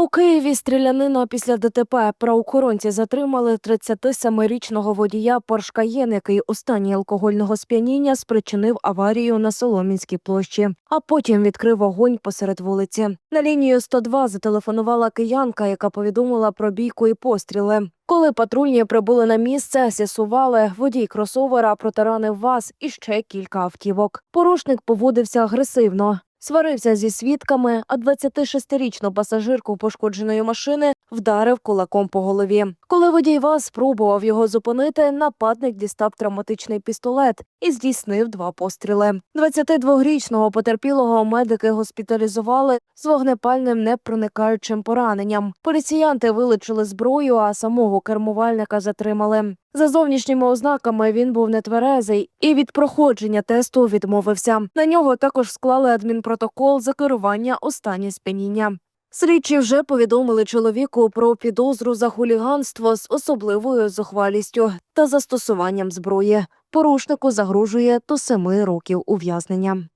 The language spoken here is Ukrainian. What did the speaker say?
У Києві стрілянина після ДТП правоохоронці затримали 37-річного водія Порш Каєн, який у стані алкогольного сп'яніння спричинив аварію на Соломінській площі, а потім відкрив вогонь посеред вулиці. На лінію 102 зателефонувала киянка, яка повідомила про бійку і постріли. Коли патрульні прибули на місце, з'ясували, водій кросовера протаранив ВАЗ і ще кілька автівок. Порушник поводився агресивно. Сварився зі свідками, а 26-річну пасажирку пошкодженої машини вдарив кулаком по голові. Коли водій ВАЗ спробував його зупинити, нападник дістав травматичний пістолет і здійснив два постріли. 22-річного потерпілого медики госпіталізували з вогнепальним непроникаючим пораненням. Поліціянти вилучили зброю, а самого кермувальника затримали. За зовнішніми ознаками він був нетверезий і від проходження тесту відмовився. На нього також склали адмінпротокол за керування у стані. Слідчі вже повідомили чоловіку про підозру за хуліганство з особливою зухвалістю та застосуванням зброї. Порушнику загрожує до семи років ув'язнення.